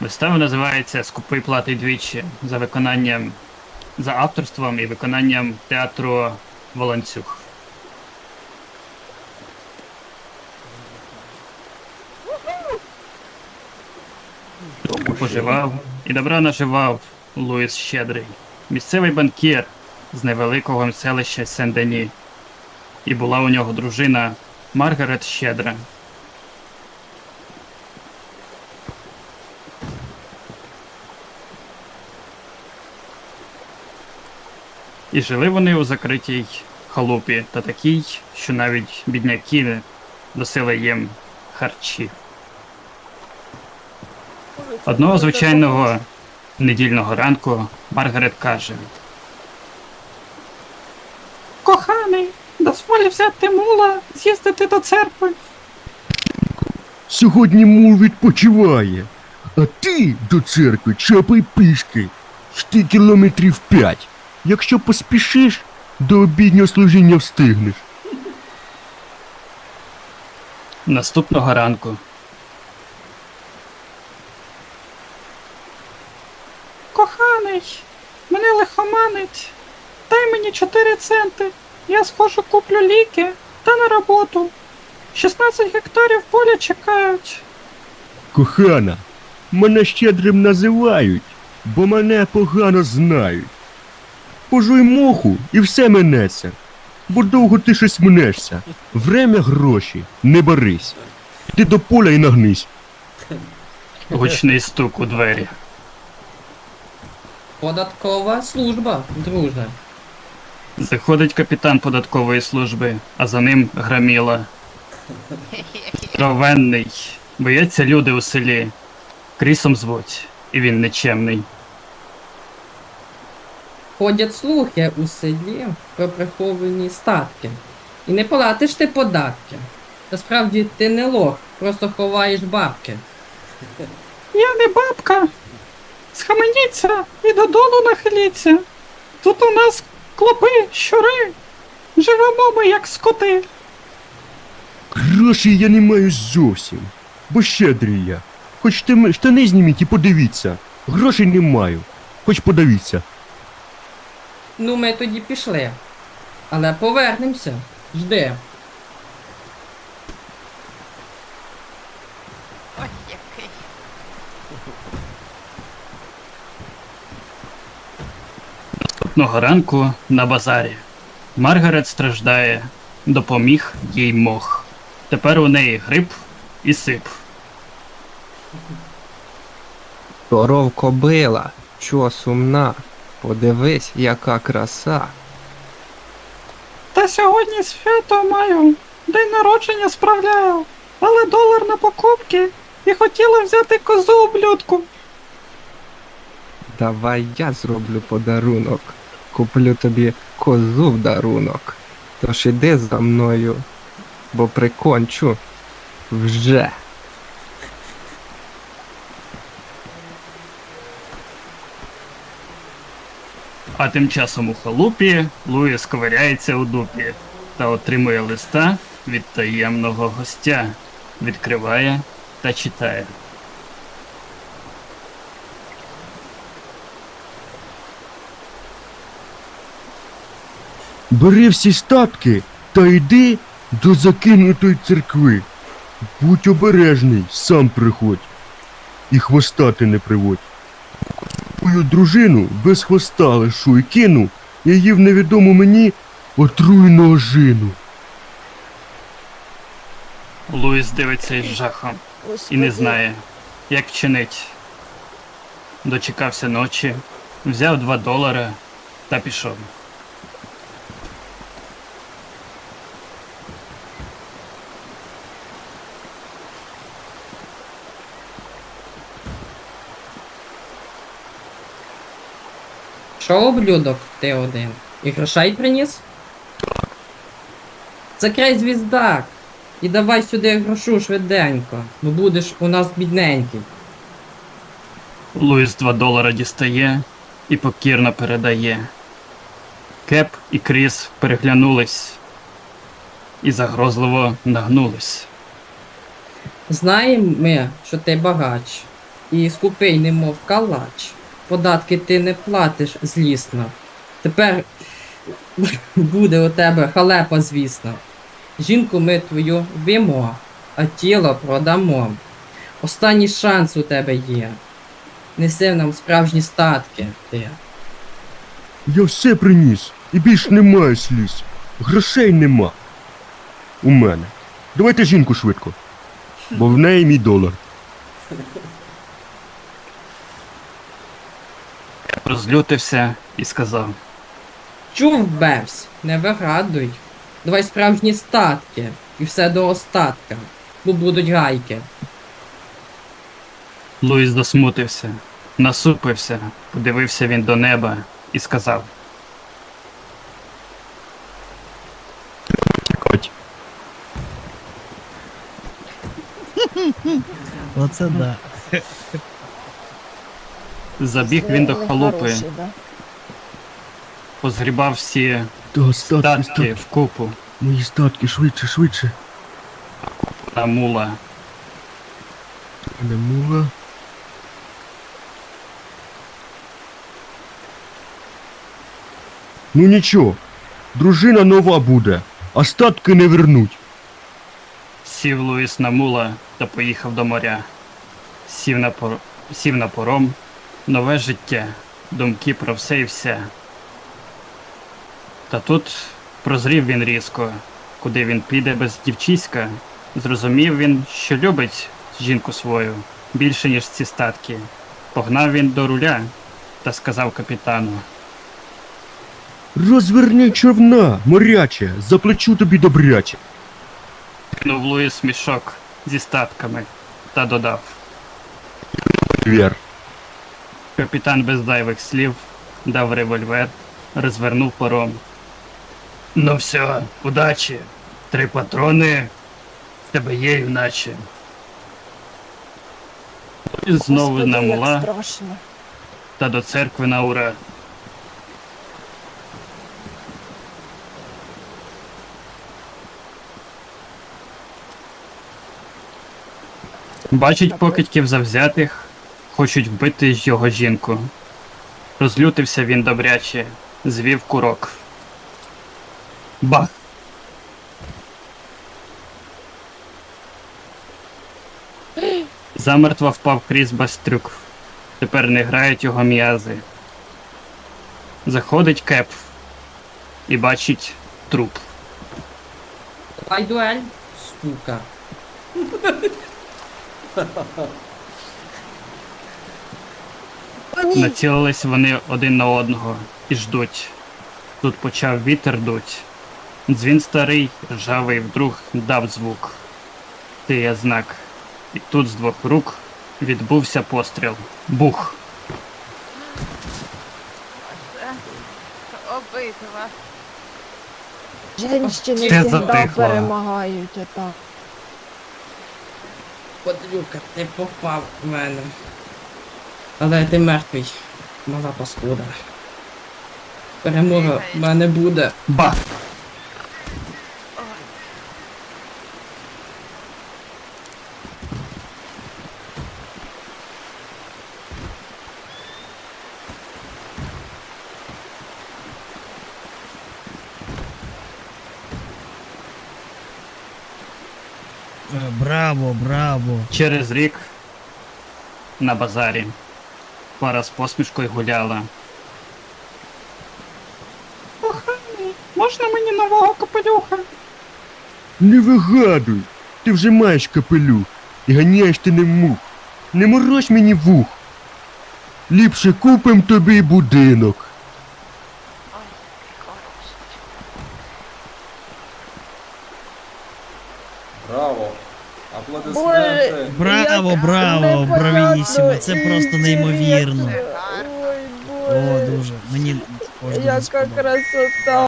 Вистава називається Скупий платить двічі за виконанням за авторством і виконанням театру Волонцюг. Поживав і добра наживав Луїс Щедрий, місцевий банкір з невеликого селища Сен-Дені. І була у нього дружина Маргарет Щедра. І жили вони у закритій халупі та такій, що навіть бідняки носили їм харчі. Одного звичайного недільного ранку Маргарет каже: Коханий, дозволь взяти мула, з'їздити до церкви. Сьогодні мул відпочиває, а ти до церкви чапай пішки. Йти кілометрів п'ять. Якщо поспішиш, до обіднього служіння встигнеш. Наступного ранку. Коханий, мене лихоманить. Дай мені 4 центи. Я схожу куплю ліки та на роботу. 16 гектарів поля чекають. Кохана, мене щедрим називають, бо мене погано знають. Пожуй моху і все минеться, бо довго ти щось мнешся. Время гроші, не барись. Ти до поля і нагнись. Гучний стук у двері. Податкова служба, друже. Заходить капітан податкової служби, а за ним граміла. Ровенний. Бояться люди у селі. Крісом звуть, і він нечемний. Ходять слухи у селі про приховані статки. І не платиш ти податки. Насправді ти не лох, просто ховаєш бабки. Я не бабка. Схаменіться і додолу нахиліться. Тут у нас клопи, щури. Живемо ми як скоти. Грошей я не маю зовсім, бо щедрий я. Хоч штани зніміть і подивіться. Грошей не маю, хоч подивіться. Ну ми тоді пішли. Але повернемося. Жди. Ой, який. Наступного ранку на базарі. Маргарет страждає, допоміг їй мох. Тепер у неї грип і сип. Коров кобила, чо сумна, подивись, яка краса. Та сьогодні свято маю, день народження справляю, але долар на покупки і хотіла взяти козу ублюдку. Давай я зроблю подарунок. Куплю тобі козу в дарунок. Тож іди за мною, бо прикончу вже. А тим часом у халупі Луїс ковиряється у дупі та отримує листа від таємного гостя, відкриває та читає. Бери всі статки та йди до закинутої церкви. Будь обережний, сам приходь. І хвоста ти не приводь. Твою дружину без хвоста лишу і кину, її в невідому мені отруйну жину. Луїс дивиться із жахом і не знає, як чинить. Дочекався ночі, взяв два долари та пішов. Що облюдок ти один? І грошей приніс? Закрий звіздак! І давай сюди грошу швиденько, бо будеш у нас бідненький. Луїс два долара дістає і покірно передає. Кеп і Кріс переглянулись і загрозливо нагнулись. Знаємо ми, що ти багач, і скупий, немов калач. Податки ти не платиш злісно. Тепер буде у тебе халепа, звісно. Жінку ми твою вб'ємо, а тіло продамо. Останній шанс у тебе є. Неси нам справжні статки, ти. Я все приніс, і більш немає сліз. Грошей нема. У мене. Давайте жінку швидко. Бо в неї мій долар. Розлютився і сказав: Чув, Бевсь, не вигадуй. Давай справжні статки, і все до остатка, бо будуть гайки. Луїс досмутився, насупився, подивився він до неба і сказав. Оце да. Забіг він до халупи, хороший, да? позгрібав всі Та статки, статки статки. вкупу Мої статки, швидше, швидше. на мула. Не мула. Ну нічого, дружина нова буде, а статки не вернуть. Сів Луїс на мула та поїхав до моря. Сів на, пор... Сів на пором, нове життя, думки про все і все. Та тут прозрів він різко, куди він піде без дівчиська. Зрозумів він, що любить жінку свою більше, ніж ці статки. Погнав він до руля та сказав капітану. Розверни човна, моряче, заплачу тобі добряче. Кинув Луїс мішок зі статками та додав. Вір. Капітан без зайвих слів дав револьвер, розвернув пором. Ну все, удачі. Три патрони в тебе є, іначе. І знову на мула та до церкви на ура. Бачить покидьків завзятих, хочуть вбити його жінку. Розлютився він добряче, звів курок. Бах! Замертво впав Кріс Бастрюк. Тепер не грають його м'язи. Заходить кеп і бачить труп. Давай дуель, сука. Націлились вони один на одного і ждуть. Тут почав вітер дуть. Дзвін старий, ржавий вдруг дав звук. Ти є знак. І тут з двох рук відбувся постріл. Бух! Обидва. Женщини Це завжди затихло. перемагають отак. Подлюка, ти попав в мене. Але ти мертвий, мала паскуда. Перемога в мене буде. Бах! Е, Браво, браво. Через рік на базарі пара з посмішкою гуляла. Можна мені нового капелюха? Не вигадуй, ти вже маєш капелюх і ганяєш ти не мух. Не морочь мені вух. Ліпше купим тобі будинок. Ой, хороший. Браво! Аплодисменти! Браво, браво, бравісімо. Це просто неймовірно. О, дуже. Мені кожен яка красота.